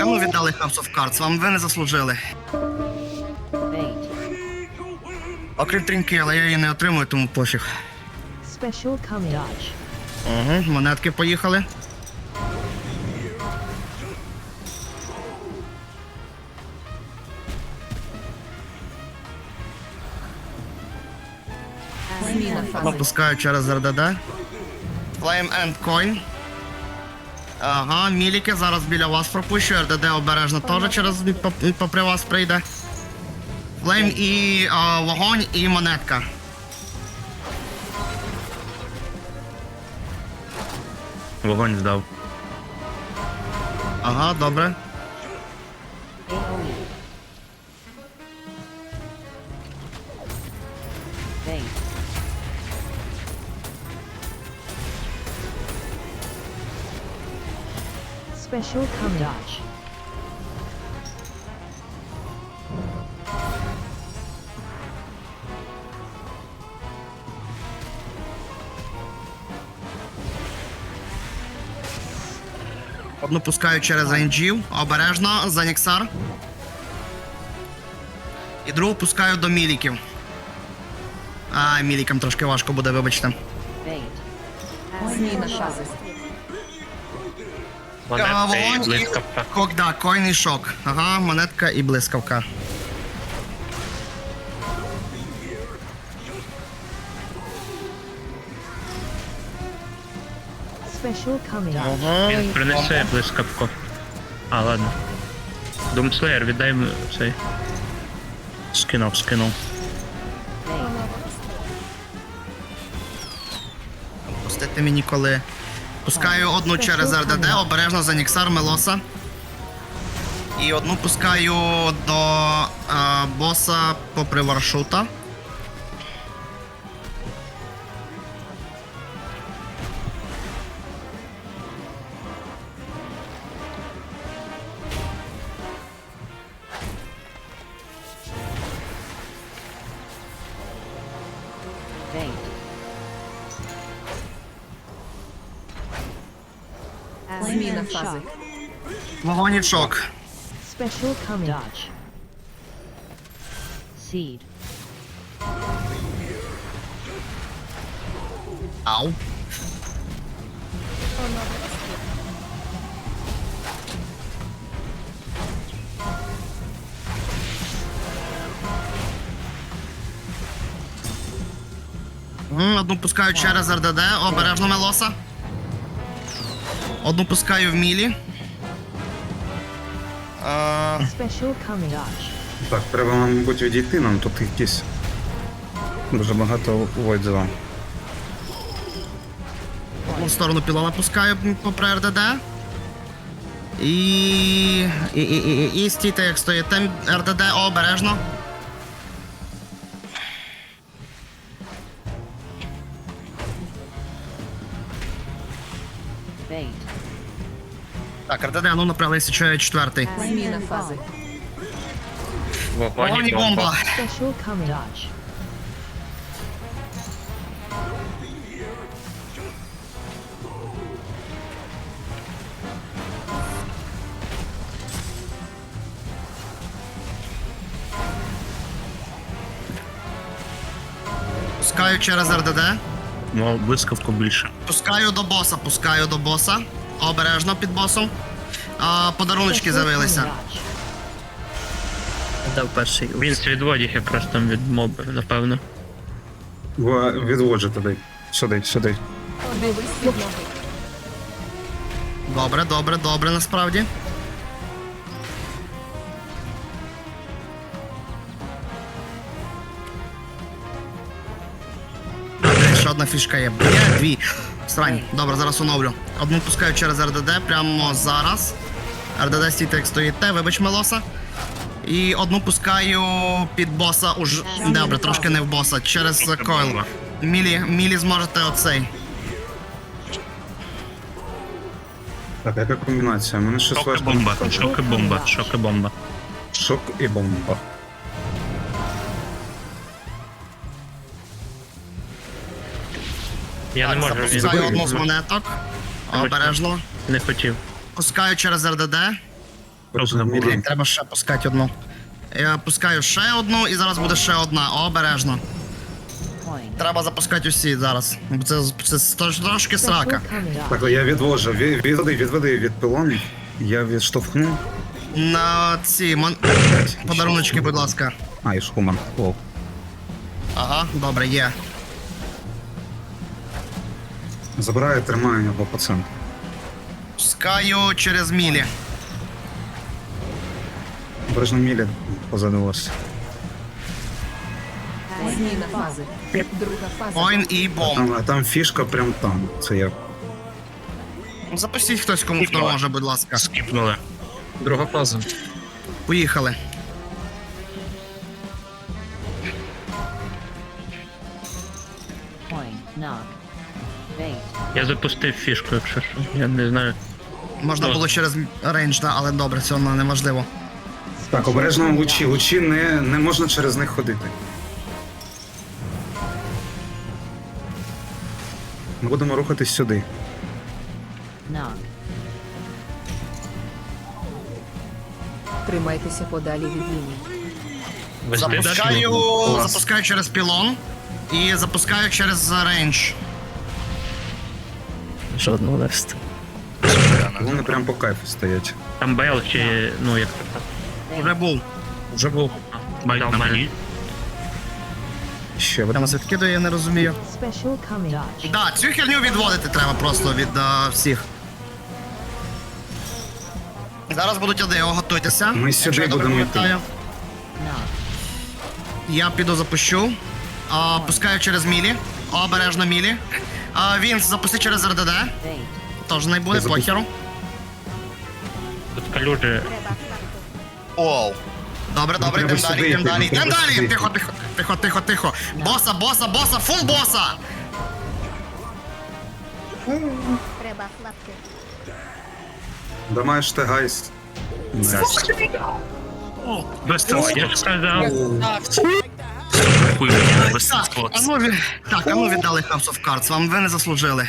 А ну віддали House of Cards, вам ви не заслужили. Окрім трінки, але я її не отримую, тому пофіг. Special coming. Dodge. Угу, монетки поїхали. Пропускаю через РДД. Flame End Coin. Ага, міліки зараз біля вас пропущу. РДД обережно теж через попри вас прийде. Флейм і а, вогонь і монетка. Вогонь здав. Ага, добре. Special coming. Dodge. Одну пускаю через рейнджів. Обережно, за Ніксар. І другу пускаю до міліків. А, мілікам трошки важко буде, вибачте. Bait. Zmina fuzzy. А, Монетка і вогонь і блискавка. Кок, да, койн і шок. Ага, монетка і блискавка. Special coming. Він принесе блискавку. А, ладно. Думслеєр, віддай м- цей. Скинув, скинув. Пустити мені коли. Пускаю одну через РДД, обережно за Ніксар Мелоса. І одну пускаю до е, боса попри Варшута. Bait. Zmina fuzzy. Вогонь і шок. Special coming. Dodge. Seed. Ау. М, Одну пускаю через РДД, обережно Мелоса. Одну пускаю в мілі. Е, Special coming. Dodge. Так, треба, мабуть, відійти нам тут якісь. Дуже багато войдзела. одну сторону пілона пускаю попри РДД. І. І, і, і, і, і стійте, як стоїте. РДД обережно. Так, РДД, ну направилися, що я четвертий. Zmina fuzzy. Вогонь і і бомба. Special coming. Dodge. Пускаю через РДД. Ну, блискавку більше. Пускаю до боса, пускаю до боса. Обережно під босом. А, подаруночки з'явилися. Дав перший. Він відводить якраз там від моби, напевно. В- Відводжу туди. Сюди, сюди. Добре, добре, добре, насправді. Ще одна фішка є. Є дві. Срань. Добре, зараз оновлю. Одну пускаю через РДД прямо зараз. РДД стійте, як стоїте, вибач Мелоса. І одну пускаю під боса уж. Добре, трошки не в боса. Через койл. Мілі, мілі зможете оцей. Так, яка комбінація? У мене щось Шок і бомба, шок і бомба, шок і бомба. Шок і бомба. Я не можу, Запускаю одну з монеток. Обережно. не хотів. Пускаю через РДД. Обережно в мілі. Треба ще пускати одну. Я пускаю ще одну і зараз буде ще одна. Обережно. Треба запускати усі зараз. Бо Це, це, трошки срака. Так, я відвожу. Від- Відведи, відведи від пилонів. Я відштовхну. На ці мон... подаруночки, будь ласка. А, і шуман. О. Ага, добре, є. Забираю, тримаю його по центру. Пускаю через мілі. Обережно мілі позаду вас. Зміна фази. Друга фаза. Ойн і бомб. Там, а там фішка прям там. Це я. Запустіть хтось, кому хто може, будь ласка. Скіпнули. Друга фаза. Поїхали. Point. Knock. Я запустив фішку, якщо що. Я не знаю. Можна Добре. було через рейндж, да, але добре, це воно неможливо. Так, обережно лучі. Лучі не, не можна через них ходити. Ми будемо рухатись сюди. Knock. Тримайтеся подалі від лінії. Запускаю, Клас. запускаю через пілон і запускаю через рейндж. Жодного лист. Вони прям по кайфу стоять. Там Бейл чи. ну як це. Вже був. Вже був. Бейл на мені. Ще Прямо один. звідки я не розумію. Да, цю херню відводити треба просто від а, всіх. Зараз будуть АДО, готуйтеся. Ми Якщо сюди добре будемо йти. пам'ятаю. Я піду запущу. А, пускаю через мілі. Обережно мілі. А, Вінс, запусти через РДД. Тож не буде Я запущу. похеру. Тут калюжі. Оу. Добре, добре, треба йдемо далі, йдемо далі, йдемо далі. Тихо, тихо, тихо, тихо, тихо. Боса, боса, боса, фул боса! Треба флапки. Дамаєш ти гайс. О, я ж сказав. Хуй, Так, а ну віддали House of Cards, вам ви не заслужили.